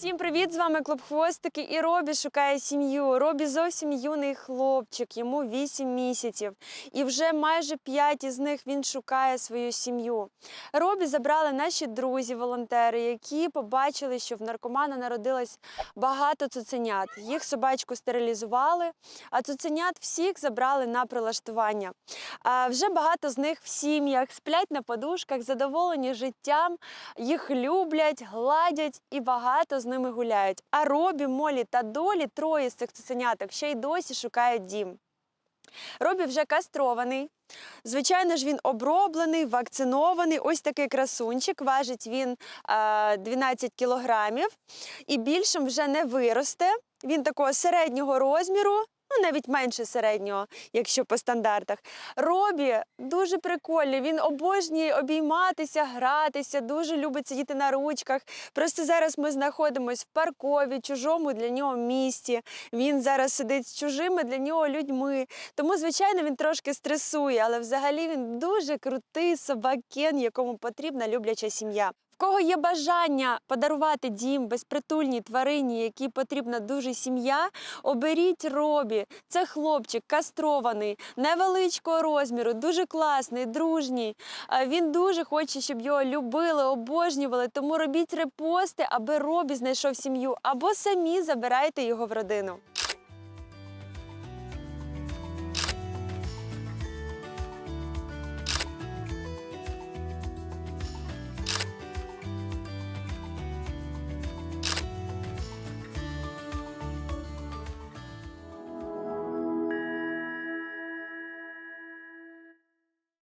Всім привіт! З вами Клуб Хвостики і Робі шукає сім'ю. Робі зовсім юний хлопчик, йому 8 місяців. І вже майже 5 із них він шукає свою сім'ю. Робі забрали наші друзі, волонтери, які побачили, що в наркомана народилось багато цуценят. Їх собачку стерилізували, а цуценят всіх забрали на прилаштування. А вже багато з них в сім'ях сплять на подушках, задоволені життям, їх люблять, гладять і багато з ними гуляють. А Робі, Молі та Долі, троє з цих цуценяток, ще й досі шукають дім. Робі вже кастрований. Звичайно ж, він оброблений, вакцинований. Ось такий красунчик. Важить він е, 12 кілограмів і більшим вже не виросте. Він такого середнього розміру, ну навіть менше середнього, якщо по стандартах. Робі дуже прикольний. Він обожнює обійматися, гратися, дуже любить сидіти на ручках. Просто зараз ми знаходимося в паркові, чужому для нього місті. Він зараз сидить з чужими для нього людьми. Тому, звичайно, він трошки стресує, але взагалі він дуже крутий собакен, якому потрібна любляча сім'я. Кого є бажання подарувати дім безпритульній тварині, якій потрібна дуже сім'я, оберіть Робі. Це хлопчик кастрований, невеличкого розміру, дуже класний, дружній. Він дуже хоче, щоб його любили, обожнювали. Тому робіть репости, аби Робі знайшов сім'ю, або самі забирайте його в родину.